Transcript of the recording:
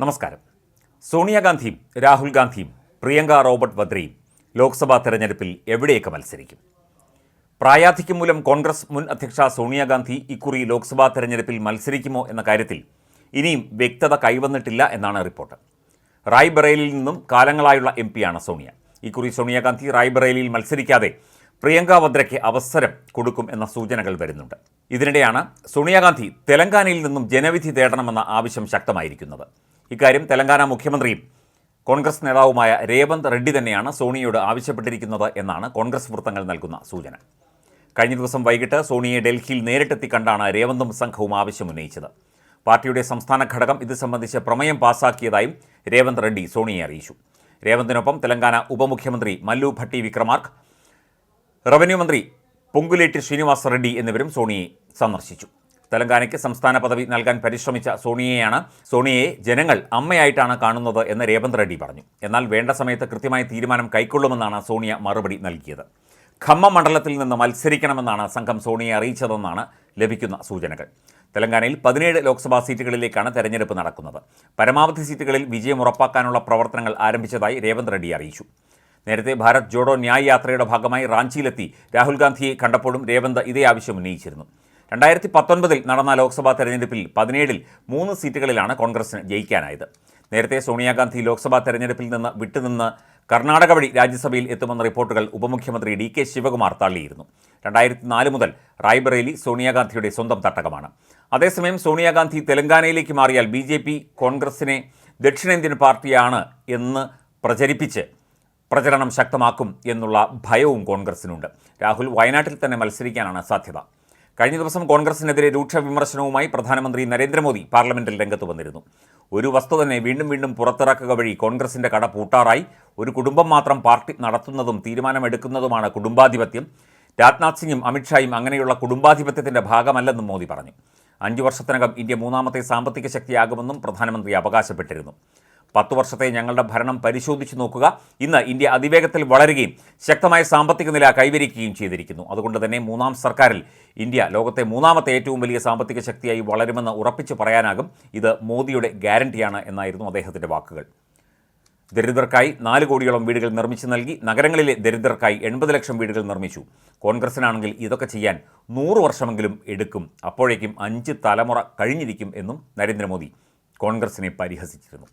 നമസ്കാരം. സോണിയാഗാന്ധിയും രാഹുൽ ഗാന്ധിയും പ്രിയങ്ക റോബർട്ട് വദ്രയും ലോക്സഭാ തെരഞ്ഞെടുപ്പിൽ എവിടെയൊക്കെ മത്സരിക്കും? പ്രായാധിക്യം മൂലം കോൺഗ്രസ് മുൻ അധ്യക്ഷ സോണിയാഗാന്ധി ഇക്കുറി ലോക്സഭാ തെരഞ്ഞെടുപ്പിൽ മത്സരിക്കുമോ എന്ന കാര്യത്തിൽ ഇനിയും വ്യക്തത കൈവന്നിട്ടില്ല എന്നാണ് റിപ്പോർട്ട്. റായ്ബറേലിയിൽ നിന്നും കാലങ്ങളായുള്ള എം പിയാണ് സോണിയ. ഇക്കുറി സോണിയാഗാന്ധി റായ്ബറേലിയിൽ മത്സരിക്കാതെ പ്രിയങ്ക വദ്രയ്ക്ക് അവസരം കൊടുക്കും എന്ന സൂചനകൾ വരുന്നുണ്ട്. ഇതിനിടെയാണ് സോണിയാഗാന്ധി തെലങ്കാനയിൽ നിന്നും ജനവിധി തേടണമെന്ന ആവശ്യം ശക്തമായിരിക്കുന്നത്. ഇക്കാര്യം തെലങ്കാന മുഖ്യമന്ത്രിയും കോൺഗ്രസ് നേതാവുമായ രേവന്ത് റെഡ്ഡി തന്നെയാണ് സോണിയോട് ആവശ്യപ്പെട്ടിരിക്കുന്നത് എന്നാണ് കോൺഗ്രസ് വൃത്തങ്ങൾ നൽകുന്ന സൂചന. കഴിഞ്ഞ ദിവസം വൈകിട്ട് സോണിയെ ഡൽഹിയിൽ നേരിട്ടെത്തി കണ്ടാണ് രേവന്തും സംഘവും ആവശ്യമുന്നയിച്ചത്. പാർട്ടിയുടെ സംസ്ഥാന ഘടകം ഇത് സംബന്ധിച്ച് പ്രമേയം പാസാക്കിയതായും രേവന്ത് റെഡ്ഡി സോണിയെ അറിയിച്ചു. രേവന്തിനൊപ്പം തെലങ്കാന ഉപമുഖ്യമന്ത്രി മല്ലു ഭട്ടി വിക്രമാർക്ക് റവന്യൂ മന്ത്രി പൊങ്കുലേറ്റ് ശ്രീനിവാസ റെഡ്ഡി എന്നിവരും സോണിയെ സന്ദർശിച്ചു. തെലങ്കാനയ്ക്ക് സംസ്ഥാന പദവി നൽകാൻ പരിശ്രമിച്ച സോണിയയാണ് സോണിയയെ ജനങ്ങൾ അമ്മയായിട്ടാണ് കാണുന്നത് എന്ന് രേവന്ത് റെഡ്ഡി പറഞ്ഞു. എന്നാൽ വേണ്ട സമയത്ത് കൃത്യമായ തീരുമാനം കൈക്കൊള്ളുമെന്നാണ് സോണിയ മറുപടി നൽകിയത്. ഖമ്മം മണ്ഡലത്തിൽ നിന്ന് മത്സരിക്കണമെന്നാണ് സംഘം സോണിയെ അറിയിച്ചതെന്നാണ് ലഭിക്കുന്ന സൂചനകൾ. തെലങ്കാനയിൽ പതിനേഴ് ലോക്സഭാ സീറ്റുകളിലേക്കാണ് തെരഞ്ഞെടുപ്പ് നടക്കുന്നത്. പരമാവധി സീറ്റുകളിൽ വിജയം ഉറപ്പാക്കാനുള്ള പ്രവർത്തനങ്ങൾ ആരംഭിച്ചതായി രേവന്ത് റെഡ്ഡി അറിയിച്ചു. നേരത്തെ ഭാരത് ജോഡോ ന്യായ് യാത്രയുടെ ഭാഗമായി റാഞ്ചിയിലെത്തി രാഹുൽ ഗാന്ധിയെ കണ്ടപ്പോഴും രേവന്ത് ഇതേ ആവശ്യം ഉന്നയിച്ചിരുന്നു. രണ്ടായിരത്തി പത്തൊൻപതിൽ നടന്ന ലോക്സഭാ തെരഞ്ഞെടുപ്പിൽ പതിനേഴിൽ മൂന്ന് സീറ്റുകളിലാണ് കോൺഗ്രസിന് ജയിക്കാനായത്. നേരത്തെ സോണിയാഗാന്ധി ലോക്സഭാ തെരഞ്ഞെടുപ്പിൽ നിന്ന് വിട്ടുനിന്ന് കർണാടക വഴി രാജ്യസഭയിൽ എത്തുമെന്ന റിപ്പോർട്ടുകൾ ഉപമുഖ്യമന്ത്രി ഡി കെ ശിവകുമാർ തള്ളിയിരുന്നു. രണ്ടായിരത്തി നാല് മുതൽ റായ്ബറേലി സോണിയാഗാന്ധിയുടെ സ്വന്തം തട്ടകമാണ്. അതേസമയം സോണിയാഗാന്ധി തെലങ്കാനയിലേക്ക് മാറിയാൽ ബി ജെ പി കോൺഗ്രസിനെ ദക്ഷിണേന്ത്യൻ പാർട്ടിയാണ് എന്ന് പ്രചരിപ്പിച്ച് പ്രചരണം ശക്തമാക്കും എന്നുള്ള ഭയവും കോൺഗ്രസിനുണ്ട്. രാഹുൽ വയനാട്ടിൽ തന്നെ മത്സരിക്കാനാണ് സാധ്യത. കഴിഞ്ഞ ദിവസം കോൺഗ്രസിനെതിരെ രൂക്ഷ വിമർശനവുമായി പ്രധാനമന്ത്രി നരേന്ദ്രമോദി പാർലമെന്റിൽ രംഗത്ത് വന്നിരുന്നു. ഒരു വസ്തു തന്നെ വീണ്ടും വീണ്ടും പുറത്തിറക്കുക വഴി കോൺഗ്രസിന്റെ കട പൂട്ടാറായി. ഒരു കുടുംബം മാത്രം പാർട്ടി നടത്തുന്നതും തീരുമാനമെടുക്കുന്നതുമാണ് കുടുംബാധിപത്യം. രാജ്നാഥ് സിംഗും അമിത്ഷായും അങ്ങനെയുള്ള കുടുംബാധിപത്യത്തിന്റെ ഭാഗമല്ലെന്നും മോദി പറഞ്ഞു. അഞ്ചു വർഷത്തിനകം ഇന്ത്യ മൂന്നാമത്തെ സാമ്പത്തിക ശക്തിയാകുമെന്നും പ്രധാനമന്ത്രി അവകാശപ്പെട്ടിരുന്നു. പത്തു വർഷത്തെ ഞങ്ങളുടെ ഭരണം പരിശോധിച്ചു നോക്കുക. ഇന്ന് ഇന്ത്യ അതിവേഗത്തിൽ വളരുകയും ശക്തമായ സാമ്പത്തിക നില കൈവരിക്കുകയും ചെയ്തിരിക്കുന്നു. അതുകൊണ്ട് തന്നെ മൂന്നാം സർക്കാരിൽ ഇന്ത്യ ലോകത്തെ മൂന്നാമത്തെ ഏറ്റവും വലിയ സാമ്പത്തിക ശക്തിയായി വളരുമെന്ന് ഉറപ്പിച്ച് പറയാനാകും. ഇത് മോദിയുടെ ഗ്യാരണ്ടിയാണ് എന്നായിരുന്നു അദ്ദേഹത്തിന്റെ വാക്കുകൾ. ദരിദ്രർക്കായി നാല് കോടിയോളം വീടുകൾ നിർമ്മിച്ചു നൽകി. നഗരങ്ങളിലെ ദരിദ്രർക്കായി എൺപത് ലക്ഷം വീടുകൾ നിർമ്മിച്ചു. കോൺഗ്രസിനാണെങ്കിൽ ഇതൊക്കെ ചെയ്യാൻ നൂറ് വർഷമെങ്കിലും എടുക്കും. അപ്പോഴേക്കും അഞ്ച് തലമുറ കഴിഞ്ഞിരിക്കും എന്നും നരേന്ദ്രമോദി കോൺഗ്രസിനെ പരിഹസിച്ചിരുന്നു.